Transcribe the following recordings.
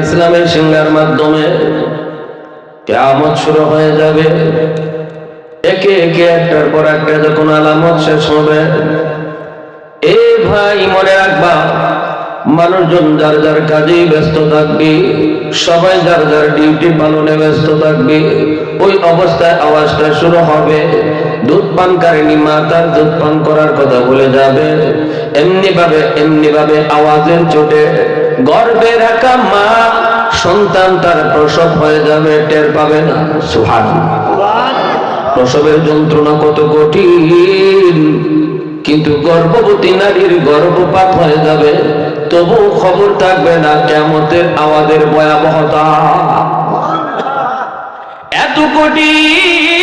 ইসলামের সিংহার মাধ্যমে কেমন শুরু হয়ে যাবে। একে একে একটার পর একটা যখন আলামত শেষ হবে, এ ভাই মনে রাখবা মানুষজন যার যার কাজেই ব্যস্ত থাকবে সবাই যার যার ডিউটি পালনে ব্যস্ত থাকবে ওই অবস্থায় আওয়াজটা শুরু হবে। দুধ পানকারিনী মা তার দুধ পান করার কথা বলে যাবে। এমনি ভাবে এমনি ভাবে আওয়াজের চোটে গর্বে রাখা মা সন্তান তার প্রসব হয়ে যাবে টের পাবে না। সুহান প্রসবের যন্ত্রণা কত কঠিন কিন্তু গর্ভবতী নারীর গর্ভপাত হয়ে যাবে। তবু খবর থাকবে না কেমতের আওয়াজের ভয়াবহতা। এত কঠিন।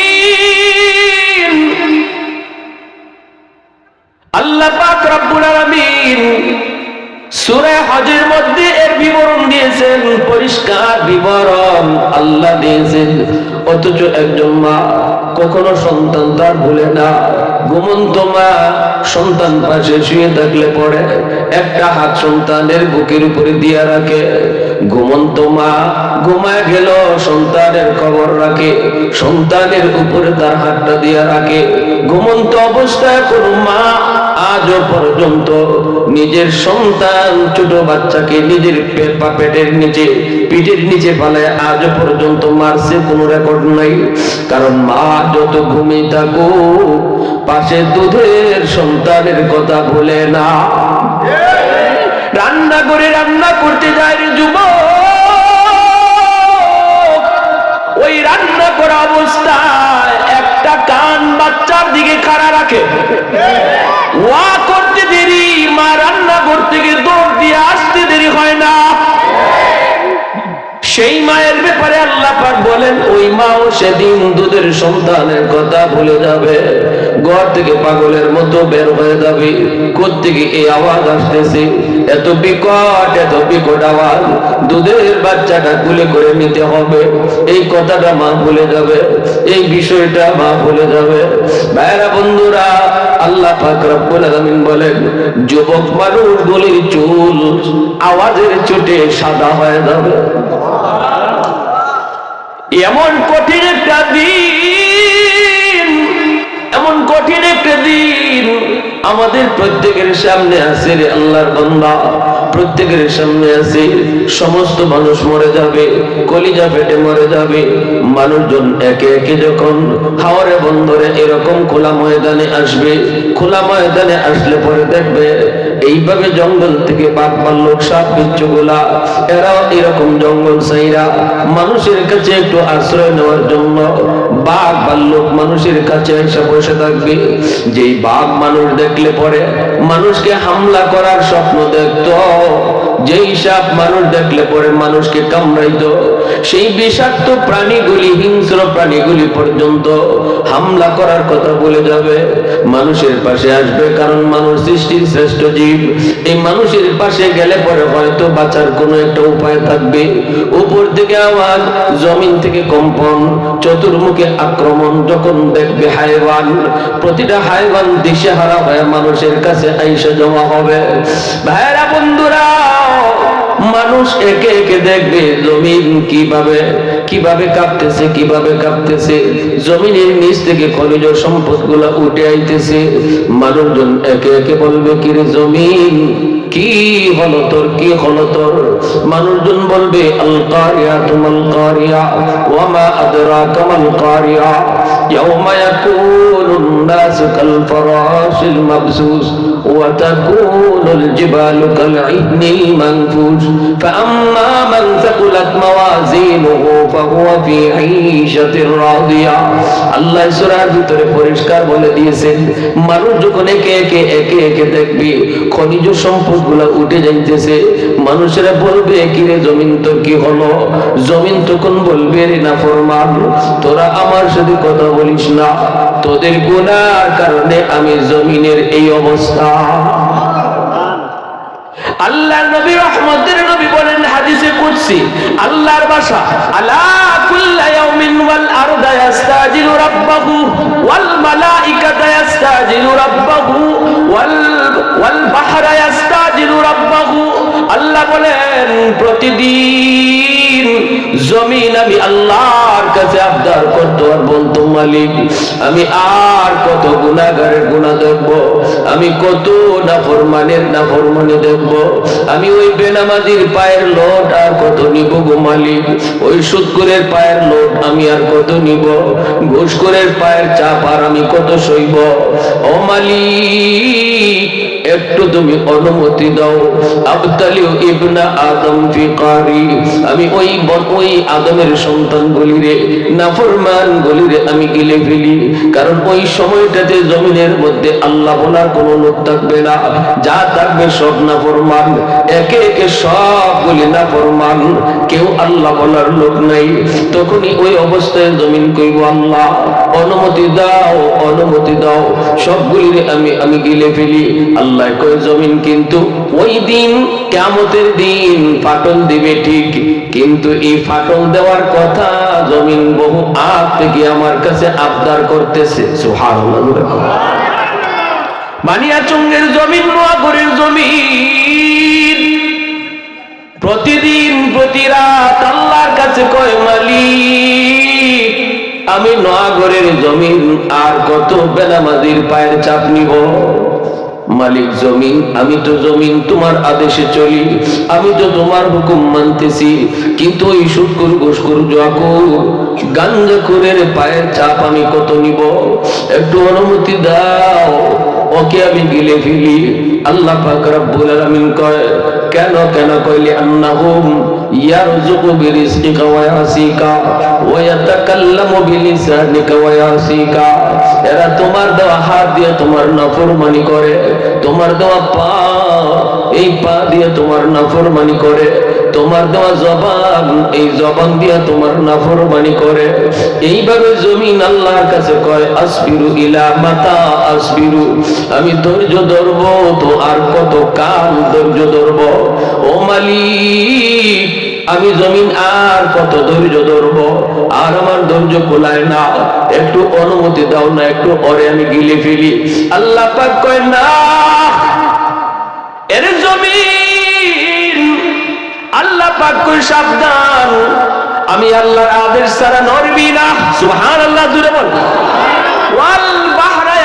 আল্লাহ পাক রব্বুল আলামিন সূরা হজের মধ্যে এর বিবরণ দিয়েছেন, পরিষ্কার বিবরণ আল্লাহ দিয়েছেন। অথচ একজন মা কখনো সন্তান তার ভুলে না। ঘুমন্ত মা সন্তান পাশে শুয়ে থাকলে পরে একটা হাত সন্তানের বুকের উপরে দিয়া রাখে। ঘুমন্ত মা ঘুমায় গেল, সন্তানের খবর রাখে, সন্তানের উপরে তার হাতটা দিয়া রাখে। ঘুমন্ত অবস্থায় কোনো মা আজও পর্যন্ত নিজের সন্তান, ছোট বাচ্চাকে নিজের পেটের নিচে, পিঠের নিচে পালায় আজও পর্যন্ত মারছে কোনো রেকর্ড নাই। কারণ মা যত ঘুমিয়ে থাকো পাশে দুধের সন্তানের কথা বলে না। রান্না করে রান্না করতে যায় রে যুবক। ওই রান্না করা কান বাচ্চার দিকে কারা রাখে। ওয়া করতে দেরি, মা রান্না করতে গিয়ে দৌড় দিয়ে আসতে দেরি হয় না। সেই মায়ের ব্যাপারে আল্লাহ পাক বলেন, ওই মাও সেদিন দুধের সন্তানের কথা ভুলে যাবে। ঘর থেকে পাগলের মতো বের হয়ে যাবে। কোত্থেকে এই আওয়াজ আসতেছে? এত বিকট এত বিকট আওয়াজ। দুধের বাচ্চাটা কুলে করে নিতে হবে। এই কথাটা মা ভুলে যাবে। এই বিষয়টা মা ভুলে যাবে। ভাইরা বন্ধুরা, আল্লাহ পাক রব্বুল আলামিন বলেন, যুবক মানুষ গলির চুল আওয়াজের চোটে সাদা হয়ে যাবে। এমন কঠিন একটা দিন এমন কঠিন একটা দিন আমাদের প্রত্যেকের সামনে আছে রে আল্লাহর বান্দা। প্রত্যেকের সামনে আছে, সমস্ত মানুষ মরে যাবে, কলিজা ফেটে মরে যাবে। মানুষজন একে একে যখন হাওয়ারে বন্দরে এরকম খোলা ময়দানে আসবে, খোলা ময়দানে আসলে পরে দেখবে এইভাবে জঙ্গল থেকে বাঘ ভাল্লুক সাপ বিচ্ছুগুলা এরাও এরকম জঙ্গল সাইরা মানুষের কাছে একটু আশ্রয় নেওয়ার জন্য বাঘ ভাল্লুক মানুষের কাছে এসে বসে থাকবে। যেই বাঘ মানুষ দেখলে পরে মানুষকে হামলা করার স্বপ্ন দেখতো। যেই সাপ মানুষ দেখলে পরে মানুষকে কামড়াইতো, সেই বিষাক্ত প্রাণীগুলি, হিংস্র প্রাণীগুলি পর্যন্ত হামলা করার কথা বলে যাবে। মানুষের পাশে আসবে কারণ মানুষ সৃষ্টির শ্রেষ্ঠ জীব। এই মানুষের পাশে গেলে পরে হয়তো বাঁচার কোনো একটা উপায় থাকবে। উপর থেকে আওয়াজ, জমিন থেকে কম্পন, চতুর্মুখে আক্রমণ, যখন দেখবে হাইওয়ান প্রতিটা হাইওয়ান দিশে হারা হয়ে মানুষের কাছে আইসা জমা হবে। ভাইরা বন্ধুরা মানুষ একে একে দেখবে জমিন কীভাবে কীভাবে কাঁপতেছে কীভাবে কাঁপতেছে। জমিনের নিচ থেকে খনিজ সম্পদগুলা উঠে আইতেছে। মানুষজন একে একে বলবে কি রে জমিন কি হলো তোর কি হলো তোর মানুষজন বলবে আল কারিয়া তুমাল কারিয়া ওয়ামা আদরাকা মাল কারিয়া يوم يكون الناس كالفراش المبثوث وتكون الجبال كالعهن المنفوش فأما من ثقلت موازينه فهو في عيشة راضية আল্লাহ সূরার ভিতরে পরিষ্কার বলে দিয়েছেন মানুষ যখন একে একে একে একে দেখবে খনিজ সম্পদগুলো উঠে যাইতেছে। মানুষেরা বলবে কি রে জমিন তোর কি হলো? জমিন তখন বলবে রে না ফরমান? তোরা আমার সাথে কথা বলিস না। তোদের গুনার কারণে আমি জমিনের এই অবস্থা। আল্লাহ নবী, রহমতের নবী বলেন হাদিসে কুদসি, আল্লাহর ভাষা, আলা কুল্লা ইয়াউমিন ওয়াল আরদা ইস্তাজিলু রাব্বাহু ওয়াল মালাইকাতু ইস্তাজিলু রাব্বাহু ওয়াল ওয়াল বাহর ইস্তাজিলু রাব্বাহু। আল্লাহ বলেন, প্রতিদিন জমিন আমি আল্লাহর কাছে আবদার করতো আর বলতো মালিক। আমি আর কত গুণাগারের গুণা দেখব? আমি কত নাফরমানের নাফরমানি দেখব? আমি ওই বেনামাজির পায়ের লোট আর কত নিব গো মালিক? ওই সুৎকুরের পায়ের লোট আমি আর কত নিব? ঘুষকুরের পায়ের চাপ আর আমি কত সইব? ও মালিক, একটু তুমি অনুমতি দাও। আবতালিও ইবনা আদম ফিকারি আমি ওই ওই আদমের সন্তান গলিরে নাফরমান গলিরে আমি গিলে ফেলি। কারণ ওই সময়টাতে জমিনের মধ্যে আল্লাহ বলার কোনো লোক থাকবে না। যা থাকবে সব নাফরমান। একে একে সব গুলি নাফরমান। কেউ আল্লাহ বলার লোক নাই। তখনই ওই অবস্থায় জমিন কইব আল্লাহ, অনুমতি দাও অনুমতি দাও। সবগুলিরে আমি আমি গিলে ফেলি। আল্লাহ কয়, জমিন কিন্তু ওই দিন কেমতের দিন ফাটল দিবে ঠিক, কিন্তু এই ফাটল দেওয়ার কথা জমিন বহু আগ থেকে আমার কাছে আবদার করতেছে। বানিয়াচঙ্গের জমিন নোয়াগরের জমিন। প্রতিদিন, প্রতি রাত আল্লাহর কাছে কয় মালিক, আমি নোয়াগরের জমিন আর কত বেনামাজির পায়ের চাপ নিব? মালিক জমিন, আমি তো জমিন তোমার আদেশে চলি, আমি তো তোমার হুকুম মানতেছি। কিন্তু ওই শুকুর ঘুষকুর জোয়াকুর গাঞ্জাকুরের পায়ের চাপ আমি কত নিব? একটু অনুমতি দাও, ওকে আমি গিলে ফেলি। আল্লাহ পাক রব্বুল আলামিন কয়, কেন কেন কইলি আন্নাহুম? ইয়ারযুকু برزقك ويعصيك ويتكلم بلسانك ويعصيك এরা তোমার দেওয়া হাত দিয়ে তোমার নাফরমানি করে, তোমার দেওয়া পা এই পা দিয়ে তোমার নাফরমানি করে। তোমার দেওয়া জবান, এই জবান দিয়ে তোমার নাফরমানি করে। এইভাবে জমিন আল্লাহর কাছে কয়, আসবিরু ইলা মাতা, আসবিরু। আমি ধৈর্য ধরব তো আর কত কাল ধৈর্য ধরব? ও মালিক, আমি জমিন আর কত ধৈর্য ধরব? আর আমার ধৈর্য খোলায় না। একটু অনুমতি দাও না, একটু পরে আমি গিলে ফেলি। আল্লাহ পাক কয়, না সাবধান। আমি আল্লাহর আদেশ ছাড়া নড়বি না। সুবহানাল্লাহ বল। ওয়াল বাহরা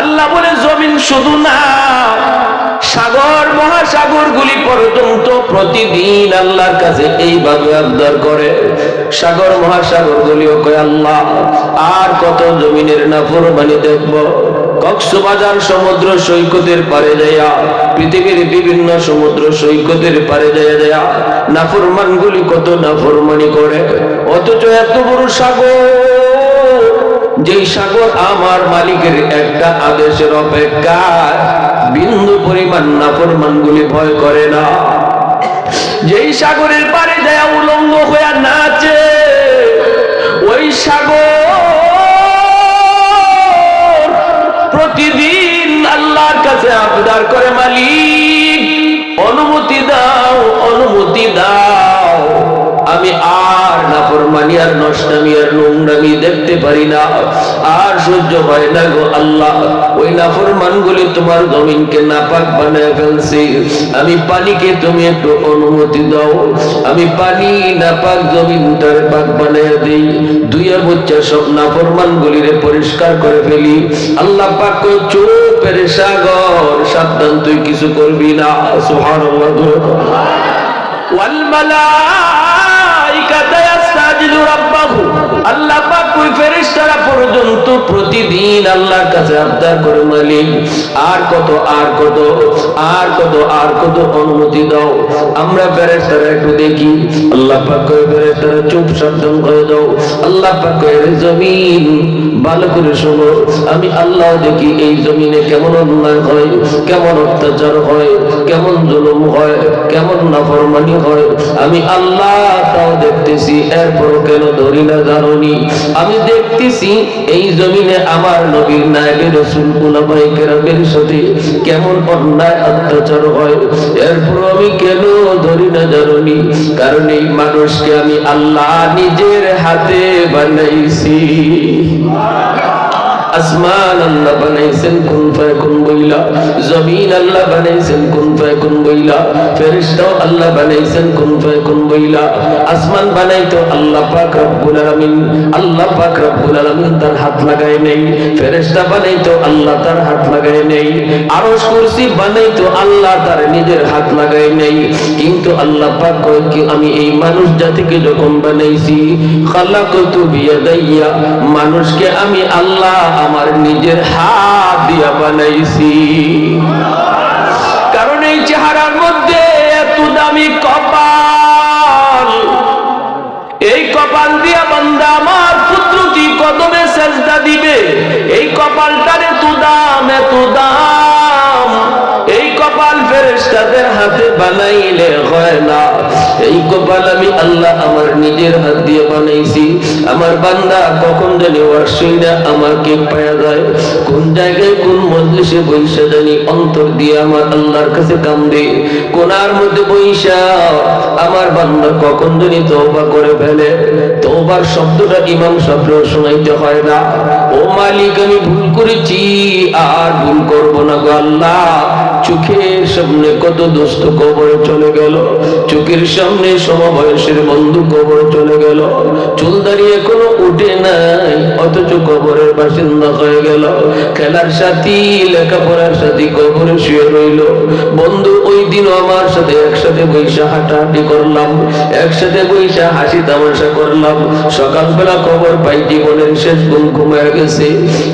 আল্লাহ বলে, জমিন শুধু না, সাগর, মহাসাগর গুলি পর্যন্ত প্রতিদিন আল্লাহর কাছে এইভাবে আবদার করে। সাগর, মহাসাগর গুলিও কয় আল্লাহ, আর কত জমিনের না নাফরমানি দেখব? কক্সবাজার সমুদ্র সৈকতের পারে যাইয়া, পৃথিবীর বিভিন্ন সমুদ্র সৈকতের পারে যাইয়া যাইয়া নাফরমান গুলি কত নাফরমানি করে, অথচ এত বড় সাগর, যেই সাগর আমার মালিকের একটা আদেশের অপেক্ষায়, বিন্দু পরিমাণ নাফরমান গুলি ভয় করে না। যেই সাগরের পারে যায় উলঙ্গ হয়ে নাচে, ওই সাগর প্রতিদিন আল্লাহর কাছে আবদার করে মালিক অনুমতি দাও অনুমতি দাও। নাফরমানি আর নষ্টামি আর নোংরামি দেখতে পারি না। আর সহ্য হয় না গো আল্লাহ। ওই নাফরমান গুলি তোমার জমিনকে নাপাক বানায় ফেলছি। আমি পানিকে তুমি একটু অনুমতি দাও। আমি পানি নাপাক জমিনটার পাক বানায় দিই। দুইয়া বচ্চা সব নাফরমান গুলিরে পরিষ্কার করে ফেলি। আল্লাহ পাক চুপের সাগর সাবধান তুই কিছু করবি না। ইয়াস্তাজিলু রাব্বাহু আল্লাহ পাক ওই পর্যন্ত প্রতিদিন আল্লাহর কাছে আবদার করে, মালিক, আর কত আর কত আর কত আর কত অনুমতি দাও। আমরা ফেরেশতারা একটু দেখি। আল্লাহ পাক কই ফেরেশতারা চুপ সাবধান করে দাও আল্লাহ পাক জমিন ভালো করে শোনো। আমি আল্লাহ দেখি এই জমিনে কেমন অন্যায় হয়, কেমন অত্যাচার হয়, কেমন জুলুম হয়, কেমন নাফরমানি হয়। আমি আল্লাহ তাও দেখতেছি এরপর কেন ধরি না জানি আমি দেখতেছি এই জমিনে আমার নবীর নায়বে রসুল কুলাবাই কেরামের সাথে কেমন অন্যায় অত্যাচার হয়? এরপর আমি কেন ধরি না জানি কারণ এই মানুষকে আমি আল্লাহ নিজের হাতে বানাইছি। আসমান আল্লাহ বানাইছেন, কোন ফায়াকুন বইলা? জমিন আল্লাহ বানাইছেন, কোন ফায়াকুন বইলা? ফেরেশতাও আল্লাহ বানাইছেন, কোন ফায়াকুন বইলা? আসমান বানাইতো আল্লাহ পাক রব্বুল আলামিন। আল্লাহ পাক রব্বুল আলামিন তার হাত লাগায় নেই। ফেরেশতা বানাইতো আল্লাহ তার হাত লাগায় নেই। আরশ কুরসি বানাইতো আল্লাহ তার নিজের হাত লাগায় নেই। কিন্তু আল্লাহ পাক কয় কি, আমি এই মানুষ জাতিকে যখন বানাইছি, খালাকতু বিয়াদাইয়া, মানুষকে আমি আল্লাহ আমার নিজের হাত দিয়া বানাইছি। কারণ এই চেহারার মধ্যে এত দামি কপাল। এই কপাল দিয়া বান্দা আমার পুত্রটি কদমে সেজদা দিবে। এই কপালটার এত দাম এত দাম। ফেরেশতাদের হাতে বানাইলে হয় না। এই কপাল আমি আল্লাহ আমার নিজের হাত দিয়ে বানাইছি। আমার বান্দা কখন জানি ওয়ার্সিনা আমাকে পায়া যায়। কোন জায়গায় কোন মজলিসে বৈশা জানি অন্তর দিয়ে আমার আল্লাহর কাছে কান্দে। কোনার মধ্যে বৈশা আমার বান্দা কখন জানি তওবা করে ফেলে। তওবার শব্দটা ইমাম সাহেব শোনাইতে হয় না। ও মালিক, আমি ভুল করেছি, আর ভুল করব না গো আল্লাহ। চোখের সামনে কত দোস্ত কবরে চলে গেল। চোখের সামনে সমবয়সের বন্ধু কবর চলে গেল। চুল দাঁড়িয়ে কোনো উঠে নাই, অথচ কবরের বাসিন্দা হয়ে গেল। খেলার সাথী, লেখাপড়ার সাথী কবরে শুয়ে রইল। বন্ধু, ওই দিন আমার সাথে একসাথে বৈশা হাঁটাহাঁটি করলাম। একসাথে বৈশা হাসি তামাশা করলাম। সকালবেলা খবর পাই, জীবনের শেষ গুম ঘুমায় গেছে।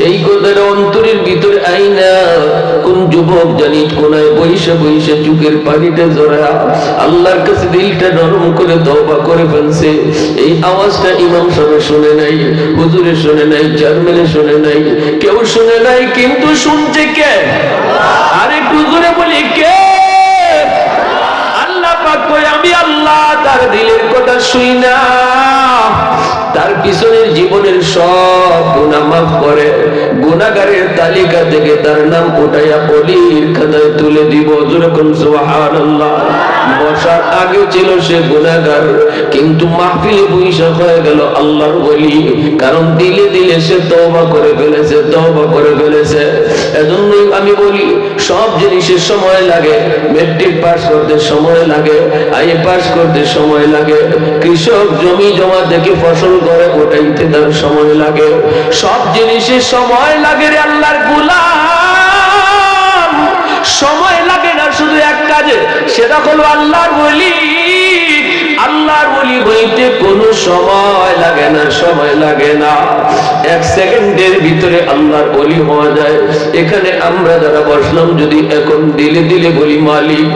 এই কথাটা অন্তরের ভিতরে আইনা কোন যুবক জানি কোনায় বৈশা বৈশা চুকের পানিতে জড়া, আল্লাহর কাছে দিলটা নরম করে তওবা করে ফেলছে। এই আওয়াজটা ইমাম সাহেব শুনে নাই, হুজুরে শুনে নাই, চেয়ারম্যানে শুনে নাই, কেউ শুনে নাই, কিন্তু শুনছে কে? আরে একটু জোরে বলি, কে? আল্লাহ পাক কই আমি আল্লাহ, তার দিলের কথা শুই না। তার পিছনের জীবনের সব গুনাহ মাফ করে। গুনাহগারের তালিকা থেকে তার নাম উঠাইয়া বলির খাতায় তুলে দিব। যেরকম সুবহানাল্লাহ। বসার আগে ছিল সে গুনাহগার, কিন্তু মাহফিলে বৈশা হয়ে গেল আল্লাহর বলি কারণ দিলে দিলে সে তওবা করে ফেলেছে, তওবা করে ফেলেছে। এজন্যই আমি বলি, সব জিনিসের সময় লাগে। মেট্রিক পাস করতে সময় লাগে আইএ পাস করতে সময় লাগে। কৃষক জমি জমা থেকে ফসল করে ওটাইতে তার সময় লাগে। সব জিনিসের সময় লাগে রে আল্লাহর গুলাম। সময় লাগে না শুধু এক কাজে, সেটা হলো আল্লাহর বলি আল্লাহর বলি বইতে কোনো সময় লাগে না, সময় লাগে না। এক সেকেন্ডের ভিতরে আল্লাহর বলি হওয়া যায়। এখানে আমরা যারা বসলাম, যদি এখন দিলে দিলে বলি, মালিক,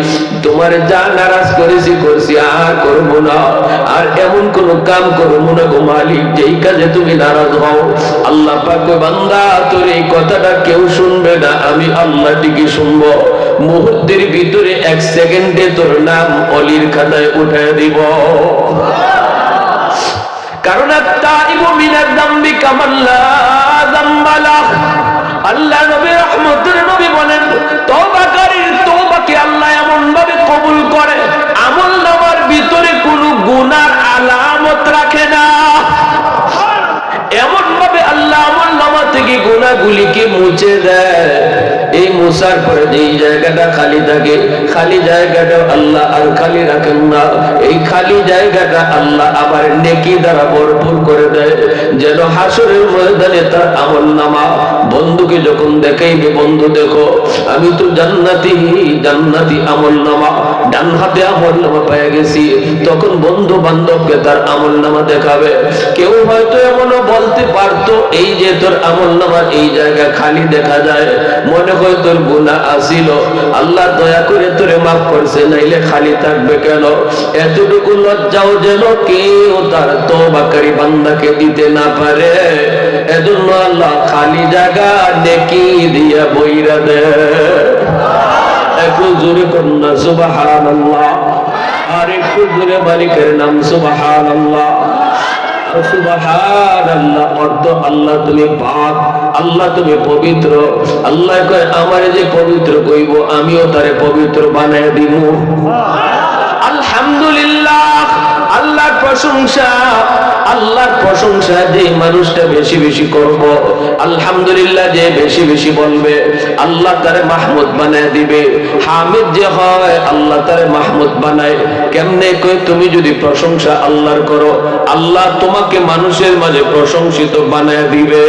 তোমার যা নারাজ করেছি, করছি, আর করব না। আর এমন কোন কাম করব না গো মালিক, যেই কাজে তুমি নারাজ হও। আল্লাহ পাক বান্দা, তোর এই কথাটা কেউ শুনবে না, আমি আল্লাহ ঠিকই শুনব। মুহূর্তের ভিতরে এক সেকেন্ডে তোর নাম অলির খাতায় উঠে দিব। আল্লাহ নবী রহমতের নবী বলেন, তওবাকারীর তওবাকে আল্লাহ এমন ভাবে কবুল করে, আমল নামার ভিতরে কোনো গুনার আলামত রাখে না এমন ভাবে আল্লাহ আমল নামা থেকে গুনাহগুলিকে মুছে দেয়? এই মুসার পরে যেই জায়গাটা খালি থাকে, খালি জায়গাটা আল্লাহ আর খালি রাখেন না। এই খালি জায়গাটা আল্লাহ আবার নেকি দ্বারা ভরপুর করে দেয়। যেন হাসরের ময়দানে তার আমল নামা বন্ধুকে যখন দেখাইবে, বন্ধু দেখো, আমি তো জান্নাতি জান্নাতি আমল নামা ডান হাতে আমল নামা পেয়ে গেছি। তখন বন্ধু বান্ধবকে তার আমল নামা দেখাবে। কেউ হয়তো এমনও বলতে পারতো, এই যে তোর আমল নামা এই জায়গা খালি দেখা যায়। মনে হয় তোর গুণা আসিল আল্লাহ দয়া করে তোরে মাফ করছে, নাইলে খালি থাকবে কেন? এতটুকু লজ্জাও যেন কেউ তার বান্দাকে দিতে না পারে। এজন্য আল্লাহ খালি জায়গা নেকি দিয়া বইরা দে। একটু জোরে কন্যা সুবাহান আর একটু জোরে মালিকের নাম সুবাহান সুবহানাল্লাহ অর্থ আল্লাহ তুমি পাক আল্লাহ তুমি পবিত্র। আল্লাহ কয় আমারে যে পবিত্র কইব আমিও তারে পবিত্র বানায় দিব আলহামদুলিল্লাহ। আল্লাহর প্রশংসা আল্লাহর প্রশংসা যে মানুষটা বেশি বেশি করব, আলহামদুলিল্লাহ যে বেশি বেশি বলবে, আল্লাহ তারে মাহমুদ বানায় দিবে। হামিদ যে হয়, আল্লাহ তারে মাহমুদ বানায়। কেমনে কই তুমি যদি প্রশংসা আল্লাহর করো, আল্লাহ তোমাকে মানুষের মাঝে প্রশংসিত বানায় দিবে।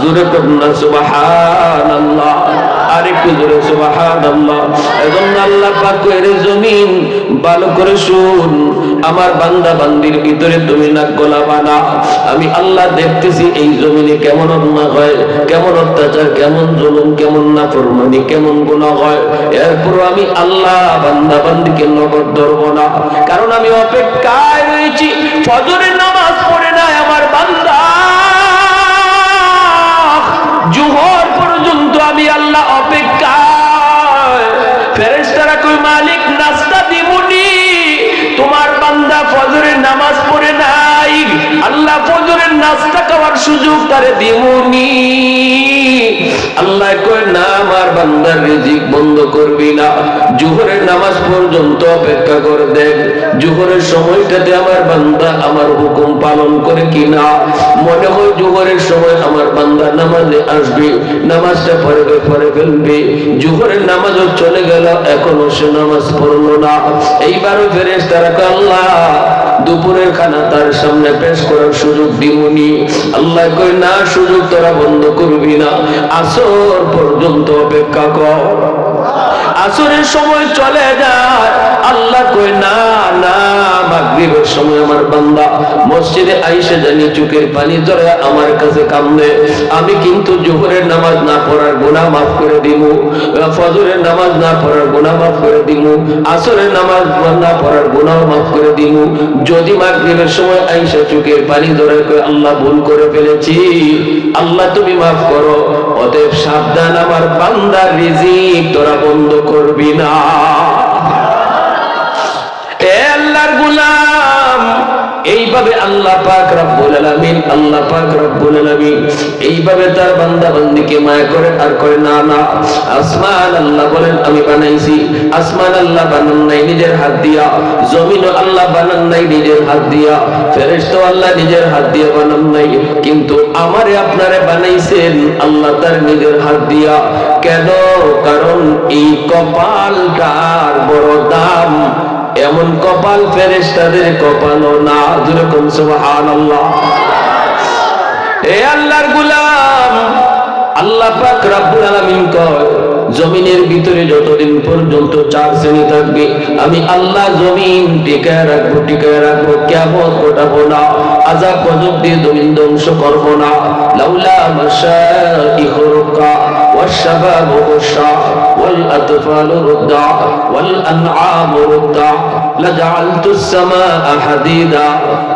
জোরে করুন সুবহানাল্লাহ। আর জোরে, সুবহানাল্লাহ। এজন্য আল্লাহ পাক কইরে জমিন ভালো করে শুন। আমার বান্দা বান্দির ভিতরে তুমি না গোলাবা না। আমি আল্লাহ দেখতেছি এই জমিনে কেমন অন্যায় হয়, কেমন অত্যাচার, কেমন জুলুম, কেমন না ফরমানি কেমন গুনাহ হয়। এরপর আমি আল্লাহ বান্দা বান্দিকে নগদ ধরবো না। কারণ আমি অপেক্ষায় রয়েছি, ফজরের নামাজ নাস্তা খাওয়ার সুযোগ তারে দিমুনি। আল্লাহ কই না, আমার বান্দার রিজিক বন্ধ করবি না। জুহরের নামাজ পর্যন্ত অপেক্ষা করে দেখ। জুহরের সময়টাতে আমার বান্দা আমার হুকুম পালন করে কিনা। মনে হয় জুহরের সময় আমার বান্দা নামাজে আসবে, নামাজটা পরে পরে ফেলবে। জুহরের নামাজও চলে গেল, এখনও সে নামাজ পড়ল না। এইবারও ফেরেস তারা আল্লাহ, দুপুরের খানা তার সামনে পেশ করার সুযোগ দিমুনি আল্লাহ কই না, সুযোগ তোরা বন্ধ করবি না। আসর পর্যন্ত অপেক্ষা কর। আসরের সময় চলে যায়। আল্লাহ কই না না, মাগরিবের সময় আমার বান্দা মসজিদে আইসে জানি চোখের পানি ধরে আমার কাছে কামনে আমি কিন্তু জোহরের নামাজ না পড়ার গুনাহ মাফ করে দিব ফজরের নামাজ না পড়ার গুনাহ মাফ করে দিব আসরের নামাজ না পড়ার গুনাহ মাফ করে দিব যদি মাগরিবের সময় আইসা চোখের পানি ধরে কই আল্লাহ ভুল করে ফেলেছি, আল্লাহ তুমি মাফ করো অতএব সাবধান আমার বান্দার রিজিক তোরা বন্ধ করবি না। আল্লাহর গুলাম, এইভাবে আল্লাহ পাক রব্বুল আলামিন, আল্লাহ পাক রব্বুল আলামিন এইভাবে তার বান্দা বান্দিকে মায়া করে আর করে, না না, আসমান আল্লাহ বলেন, আমি বানাইছি। আসমান আল্লাহ বানান নাই, নিজের হাত দিয়া। জমিন আল্লাহ বানান নাই, নিজের হাত দিয়া। ফেরেশতা আল্লাহ নিজের হাত দিয়ে বানান নাই। কিন্তু আমারে আপনারে বানাইছেন আল্লাহ তার নিজের হাত দিয়া। কেন? কারণ এই কপালটার বড় দাম এমন কপাল ফেরেশতাদের কপালও না, যেরকম সুবহানাল্লাহ। এ আল্লাহর গোলাম, আল্লাহ পাক রব্বুল আলামিন কয়, জমিনের ভিতরে যতদিন পর্যন্ত চার শ্রেণি থাকবে, আমি আল্লাহ জমিন টিকায় রাখব টিকায় রাখব কেমন ঘটাবো না আজাব গজব দিয়ে জমিন ধ্বংস করব না। লাউলা মাশাইখুরকা والشباب غشا والأطفال رضع والأنعام رضع لجعلت السماء حديدا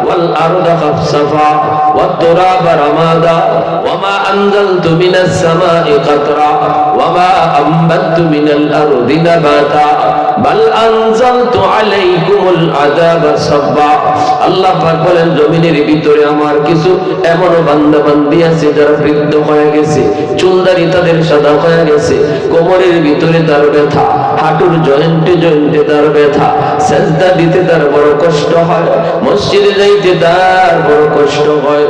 والأرض خفصفا والتراب رمادا وما أنزلت من السماء قطرا وما أنبت من الأرض نباتا بل أنزلت عليكم العذاب صبا আল্লাহ পাক বলেন জমিনের ভিতরে আমার কিছু এমন বান্দা বান্দি আছে যারা বৃদ্ধ হয়ে গেছে চুলদারি তাদের সাদা হয়ে গেছে। কোমরের ভিতরে তার ব্যথা হাঁটুর জয়েন্টে জয়েন্টে তার ব্যথা। সেজদা দিতে তার বড় কষ্ট হয়। মসজিদে যাইতে তার বড় কষ্ট হয়।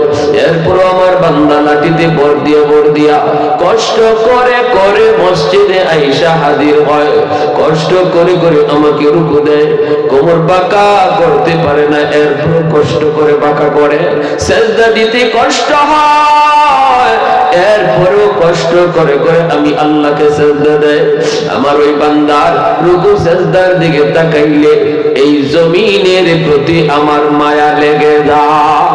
এরপর আমার বান্দা লাঠিতে বর দিয়া বর দিয়া কষ্ট করে করে মসজিদে আইসা হাজির হয়। কষ্ট করে করে আমাকে রুকু দেয়। কোমর বাঁকা করতে পারে না এরপর কষ্ট করে বাঁকা করে। সেজদা দিতে কষ্ট হয়, এরপরেও কষ্ট করে করে আমি আল্লাহকে সেজদা দেয়। আমার ওই বান্দার রুকু সেজদার দিকে তাকাইলে এই জমিনের প্রতি আমার মায়া লেগে যায়।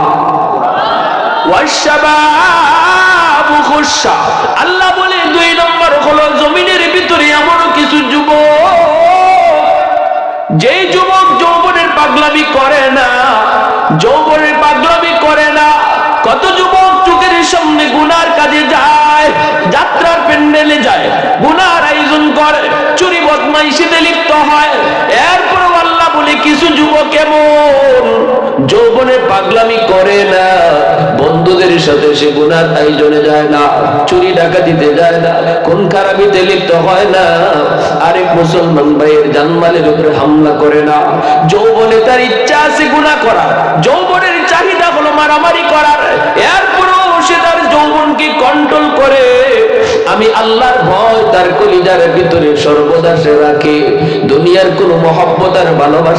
আল্লাহ বলে, দুই নম্বর হলো জমিনের ভিতরে এমন কিছু যুবক, যেই যুবক যৌবনের পাগলামি করে না, যৌবনের পাগলামি করে না, কত যুবক চোখের সামনে গুনার কাজে যায়, যাত্রার প্যান্ডেলে যায় চুরি বদমাইশিতে লিপ্ত হয়। এরপর আল্লাহ বলে, কিছু যুবক এমন, যৌবনে পাগলামি করে না। বন্ধুদের সাথে সে গুনার আয়োজনে যায় না, চুরি ডাকাতিতে যায় না কোন খারাপিতে লিপ্ত হয় না। আরেক মুসলমান ভাইয়ের জানমালের উপরে হামলা করে না। যৌবনে তার ইচ্ছা আছে গুনাহ করার, যৌবনের চাহিদা হলো মারামারি করার। এরপরও সে তার যৌবনকে কন্ট্রোল করে আমি আল্লাহর ভয় তার কলিজার ভিতরে সর্বদা সে রাখে। দুনিয়ার কোনো মহব্বত আর ভালোবাসা